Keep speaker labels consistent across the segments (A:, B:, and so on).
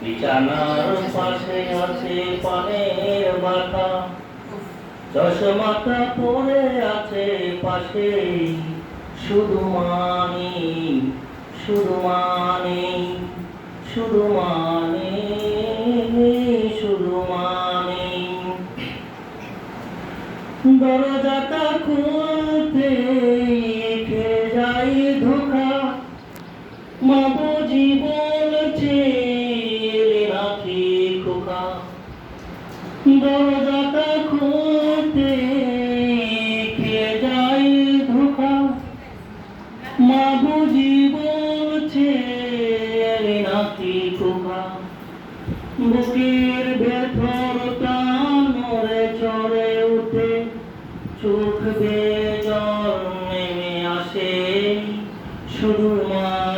A: বিছানার পাশে আছে পানের বাতা চশমাটা পরে আছে পাশে শুধু মানি শুধু মানি শুধু মানি শুধু মানি দরজাটা খুলতে মাবো জীবন চেয়ে রাখি খোকা। দরজাটা খুলতে খে যাই ধোকা। জীবন চেয়ে রাখি খোকা। বুকের ভেতরটা নড়ে চড়ে উঠে, চোখ বেয়ে জল নেমে আসে। শুধু মানে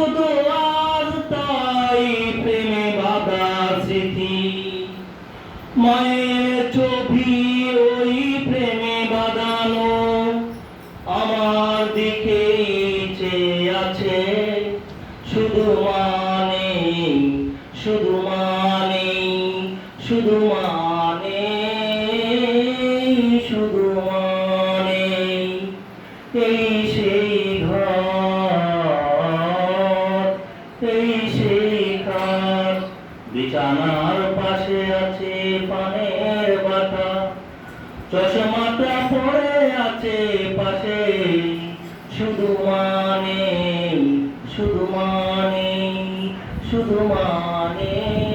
A: মা তাই প্রেমে বাধা স্মৃতি। মায়ের ওই প্রেমে আমার দিকে চেয়ে আছে। শুধু মানে শুধু মানে শুধু মানে শুধু মানে। এই বিছানার পাশে আছে পানের বাতা। চশমাটা পড়ে আছে পাশে। শুধু মানে শুধু মানে শুধু মানে।